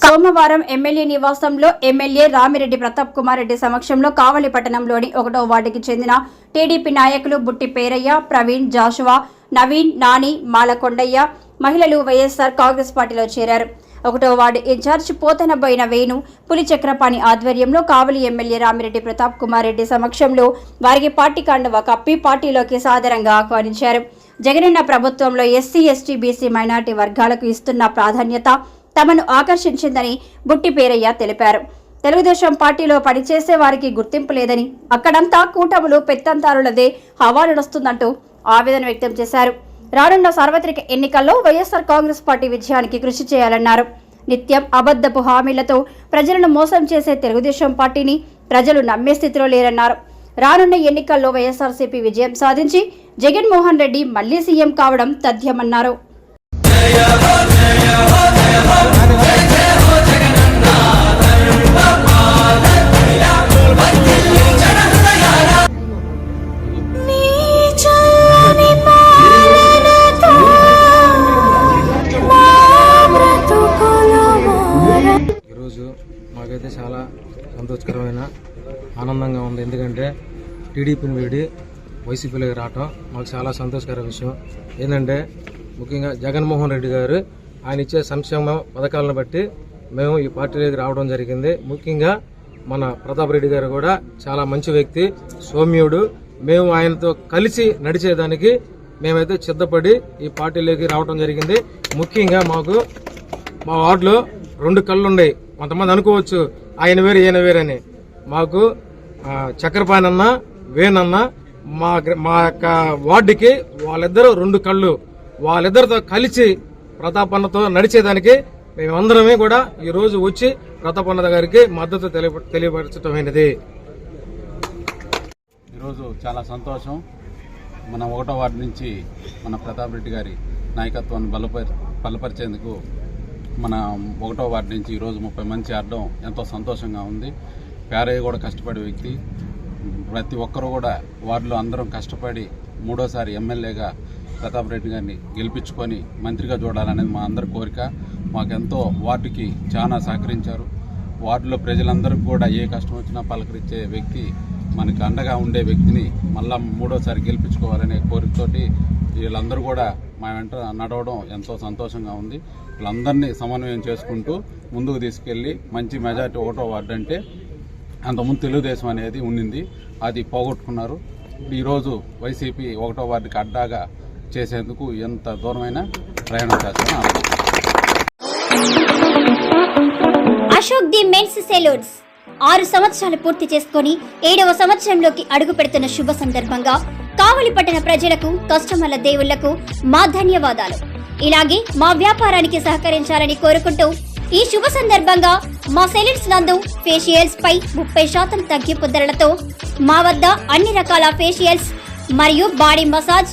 సోమవారం ఎమ్మెల్యే నివాసంలో ఎమ్మెల్యే రామిరెడ్డి ప్రతాప్ కుమార్ రెడ్డి సమక్షంలో కావలి పట్టణంలోని ఒకటో వార్డుకి చెందిన టీడీపీ నాయకులు బుట్టి పేరయ్య ప్రవీణ్ జాషువా నవీన్ నాని మాలకొండయ్య మహిళలు వైఎస్ఆర్ కాంగ్రెస్ పార్టీలో చేరారు. ఒకటో వార్డు ఇన్ఛార్జ్ పోతనబోయిన వేణు పులి చక్రపాణి ఆధ్వర్యంలో కావలి ఎమ్మెల్యే రామిరెడ్డి ప్రతాప్ కుమార్ రెడ్డి సమక్షంలో వారికి పార్టీ కండువ కప్పి పార్టీలోకి సాదరంగా ఆహ్వానించారు. జగనన్న ప్రభుత్వంలో ఎస్సీ ఎస్టీ బీసీ మైనార్టీ వర్గాలకు ఇస్తున్న ప్రాధాన్యత తమను ఆకర్షించిందని బుట్టి పేరయ్య తెలిపారు. తెలుగుదేశం పార్టీలో పనిచేసే వారికి గుర్తింపు లేదని అక్కడంతా కూటములు పెత్తంతారులదే హవా నడుస్తుందంటూ ఆవేదన వ్యక్తం చేశారు. రానున్న సార్వత్రిక ఎన్నికల్లో వైఎస్ఆర్ కాంగ్రెస్ పార్టీ విజయానికి కృషి చేయాలన్నారు. నిత్యం అబద్ధపు హామీలతో ప్రజలను మోసం చేసే తెలుగుదేశం పార్టీని ప్రజలు నమ్మే స్థితిలో లేరన్నారు. రానున్న ఎన్నికల్లో వైఎస్ఆర్సీపీ విజయం సాధించి జగన్మోహన్ రెడ్డి మళ్ళీ సీఎం కావడం తథ్యమన్నారు. ఈరోజు మాకైతే చాలా సంతోషకరమైన ఆనందంగా ఉంది. ఎందుకంటే టీడీపీని వీడి వైసీపీలోకి రావటం మాకు చాలా సంతోషకర విషయం. ఏంటంటే ముఖ్యంగా జగన్మోహన్ రెడ్డి గారు ఆయన ఇచ్చే సంక్షేమ పథకాలను బట్టి మేము ఈ పార్టీలోకి రావడం జరిగింది. ముఖ్యంగా మన ప్రతాప్ రెడ్డి గారు కూడా చాలా మంచి వ్యక్తి సౌమ్యుడు. మేము ఆయనతో కలిసి నడిచేదానికి మేమైతే సిద్ధపడి ఈ పార్టీలోకి రావడం జరిగింది. ముఖ్యంగా మాకు మా వార్డులో రెండు కళ్ళు ఉన్నాయి కొంతమంది అనుకోవచ్చు ఆయన వేరు ఈయన వేరని మాకు ఆ, చక్రపాణి అన్న వేణన్న మా మా యొక్క వార్డుకి వాళ్ళిద్దరూ రెండు కళ్ళు. వాళ్ళిద్దరితో కలిసి ప్రతాపన్నతో నడిచేదానికి మేమందరమే కూడా ఈ రోజు వచ్చి ప్రతాపన్నత గారికి మద్దతు తెలియ- తెలియపరచటమైనది. ఈరోజు చాలా సంతోషం. మన ఒకటో వార్డు నుంచి మన ప్రతాప్ రెడ్డి గారి నాయకత్వాన్ని బలపరి బలపరిచేందుకు మన ఒకటో వార్డు నుంచి ఈరోజు ముప్పై మంది చేరడం ఎంతో సంతోషంగా ఉంది. పేరయ్య కూడా కష్టపడే వ్యక్తి. ప్రతి ఒక్కరూ కూడా వార్డులో అందరం కష్టపడి మూడోసారి ఎమ్మెల్యేగా ప్రతాప్ రెడ్డి గారిని గెలిపించుకొని మంత్రిగా చూడాలనేది మా అందరి కోరిక. మాకెంతో వార్డుకి చాలా సహకరించారు. వార్డులో ప్రజలందరికీ కూడా ఏ కష్టం వచ్చినా పలకరించే వ్యక్తి మనకు అండగా ఉండే వ్యక్తిని మళ్ళా మూడోసారి గెలిపించుకోవాలనే కోరికతోటి వీళ్ళందరూ కూడా మా వెంట నడవడం ఎంతో సంతోషంగా ఉంది. వీళ్ళందరినీ సమన్వయం చేసుకుంటూ ముందుకు తీసుకెళ్ళి మంచి మెజార్టీ ఒకటో వార్డు అంటే అంతకుముందు తెలుగుదేశం అనేది ఉండింది. అది పోగొట్టుకున్నారు. ఈరోజు వైసీపీ ఒకటో వార్డుకి అడ్డాగా చేసేందుకు ఎంత దూరమైన ప్రయాణం చేస్తాను అశోక్ ది మెన్స్ సెలూన్స్. ఆరు సంవత్సరాలు పూర్తి చేసుకొని ఏడవ సంవత్సరంలోకి అడుగు పెడుతున్న శుభ సందర్భంగా కావలి పట్టణ ప్రజలకు కస్టమర్ల దేవుళ్ళకు మా ధన్యవాదాలు. ఇలాగే మా వ్యాపారానికి సహకరించాలని కోరుకుంటూ ఈ శుభ సందర్భంగా మా సెలూన్స్ నందు ఫేషియల్స్ పై ముప్పై శాతం తగ్గింపు ధరలతో మా వద్ద అన్ని రకాల ఫేషియల్స్ మరియు బాడీ మసాజ్